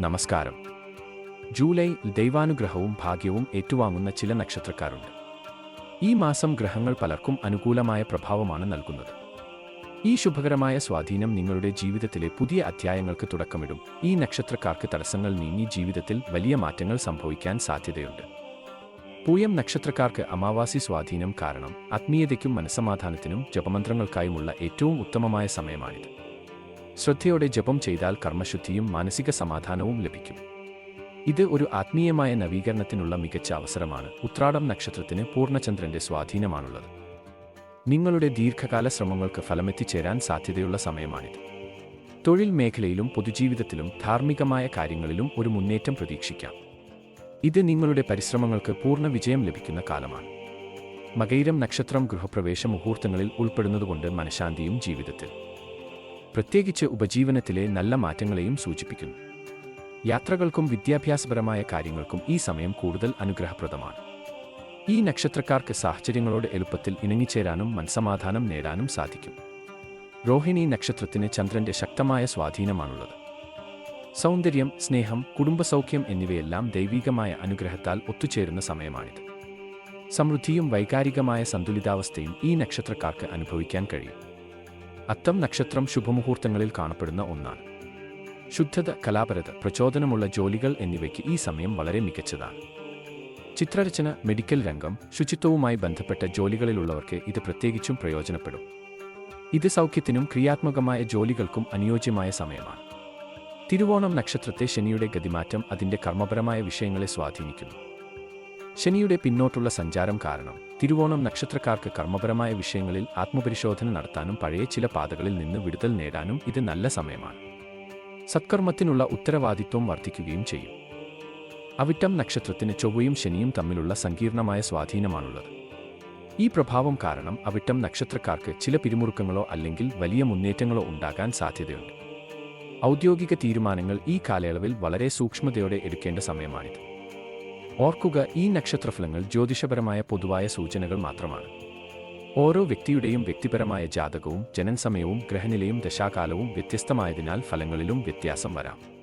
നമസ്കാരം. ജൂലൈ ദൈവാനുഗ്രഹവും ഭാഗ്യവും ഏറ്റുവാങ്ങുന്ന ചില നക്ഷത്രക്കാരുണ്ട്. ഈ മാസം ഗ്രഹങ്ങൾ പലർക്കും അനുകൂലമായ പ്രഭാവമാണ് നൽകുന്നത്. ഈ ശുഭകരമായ സ്വാധീനം നിങ്ങളുടെ ജീവിതത്തിലെ പുതിയ അധ്യായങ്ങൾക്ക് തുടക്കമിടും. ഈ നക്ഷത്രക്കാർക്ക് തടസ്സങ്ങൾ നീങ്ങി ജീവിതത്തിൽ വലിയ മാറ്റങ്ങൾ സംഭവിക്കാൻ സാധ്യതയുണ്ട്. പൂയം നക്ഷത്രക്കാർക്ക് അമാവാസി സ്വാധീനം കാരണം ആത്മീയതയ്ക്കും മനസ്സമാധാനത്തിനും ജപമന്ത്രങ്ങൾക്കായുമുള്ള ഏറ്റവും ഉത്തമമായ സമയമാണിത്. ശ്രദ്ധയോടെ ജപം ചെയ്താൽ കർമ്മശുദ്ധിയും മാനസിക സമാധാനവും ലഭിക്കും. ഇത് ഒരു ആത്മീയമായ നവീകരണത്തിനുള്ള മികച്ച അവസരമാണ്. ഉത്രാടം നക്ഷത്രത്തിന് പൂർണചന്ദ്രന്റെ സ്വാധീനമാണുള്ളത്. നിങ്ങളുടെ ദീർഘകാല ശ്രമങ്ങൾക്ക് ഫലമെത്തിച്ചേരാൻ സാധ്യതയുള്ള സമയമാണിത്. തൊഴിൽ മേഖലയിലും പൊതുജീവിതത്തിലും ധാർമ്മികമായ കാര്യങ്ങളിലും ഒരു മുന്നേറ്റം പ്രതീക്ഷിക്കാം. ഇത് നിങ്ങളുടെ പരിശ്രമങ്ങൾക്ക് പൂർണ വിജയം ലഭിക്കുന്ന കാലമാണ്. മകൈരം നക്ഷത്രം ഗൃഹപ്രവേശ മുഹൂർത്തങ്ങളിൽ ഉൾപ്പെടുന്നതുകൊണ്ട് മനഃശാന്തിയും ജീവിതത്തിൽ. പ്രത്യേകിച്ച് ഉപജീവനത്തിലെ നല്ല മാറ്റങ്ങളെയും സൂചിപ്പിക്കുന്നു. യാത്രകൾക്കും വിദ്യാഭ്യാസപരമായ കാര്യങ്ങൾക്കും ഈ സമയം കൂടുതൽ അനുഗ്രഹപ്രദമാണ്. ഈ നക്ഷത്രക്കാർക്ക് സാഹചര്യങ്ങളോട് എളുപ്പത്തിൽ ഇണങ്ങിച്ചേരാനും മനസമാധാനം നേടാനും സാധിക്കും. രോഹിണി നക്ഷത്രത്തിന് ചന്ദ്രന്റെ ശക്തമായ സ്വാധീനമാണുള്ളത്. സൗന്ദര്യം സ്നേഹം കുടുംബസൗഖ്യം എന്നിവയെല്ലാം ദൈവികമായ അനുഗ്രഹത്താൽ ഒത്തുചേരുന്ന സമയമാണിത്. സമൃദ്ധിയും വൈകാരികമായ സന്തുലിതാവസ്ഥയും ഈ നക്ഷത്രക്കാർക്ക് അനുഭവിക്കാൻ കഴിയും. അത്തം നക്ഷത്രം ശുഭമുഹൂർത്തങ്ങളിൽ കാണപ്പെടുന്ന ഒന്നാണ്. ശുദ്ധത കലാപരത പ്രചോദനമുള്ള ജോലികൾ എന്നിവയ്ക്ക് ഈ സമയം വളരെ മികച്ചതാണ്. ചിത്രരചന മെഡിക്കൽ രംഗം ശുചിത്വവുമായി ബന്ധപ്പെട്ട ജോലികളിലുള്ളവർക്ക് ഇത് പ്രത്യേകിച്ചും പ്രയോജനപ്പെടും. ഇത് സൗഖ്യത്തിനും ക്രിയാത്മകമായ ജോലികൾക്കും അനുയോജ്യമായ സമയമാണ്. തിരുവോണം നക്ഷത്രത്തെ ശനിയുടെ ഗതിമാറ്റം അതിന്റെ കർമ്മപരമായ വിഷയങ്ങളെ സ്വാധീനിക്കുന്നു. ശനിയുടെ പിന്നോട്ടുള്ള സഞ്ചാരം കാരണം തിരുവോണം നക്ഷത്രക്കാർക്ക് കർമ്മപരമായ വിഷയങ്ങളിൽ ആത്മപരിശോധന നടത്താനും പഴയ ചില പാതകളിൽ നിന്ന് വിടുതൽ നേടാനും ഇത് നല്ല സമയമാണ്. സത്കർമ്മത്തിനുള്ള ഉത്തരവാദിത്വം വർദ്ധിക്കുകയും ചെയ്യും. അവിട്ടം നക്ഷത്രത്തിന് ചൊവ്വയും ശനിയും തമ്മിലുള്ള സങ്കീർണമായ സ്വാധീനമാണുള്ളത്. ഈ പ്രഭാവം കാരണം അവിട്ടം നക്ഷത്രക്കാർക്ക് ചില പിരിമുറുക്കങ്ങളോ അല്ലെങ്കിൽ വലിയ മുന്നേറ്റങ്ങളോ ഉണ്ടാകാൻ സാധ്യതയുണ്ട്. ഔദ്യോഗിക തീരുമാനങ്ങൾ ഈ കാലയളവിൽ വളരെ സൂക്ഷ്മതയോടെ എടുക്കേണ്ട സമയമാണിത്. ഓർക്കുക ഈ നക്ഷത്രഫലങ്ങൾ ജ്യോതിഷപരമായ പൊതുവായ സൂചനകൾ മാത്രമാണ്. ഓരോ വ്യക്തിയുടെയും വ്യക്തിപരമായ ജാതകവും ജനനസമയവും ഗ്രഹനിലയും ദശാകാലവും വ്യത്യസ്തമായതിനാൽ ഫലങ്ങളിലും വ്യത്യാസം വരാം.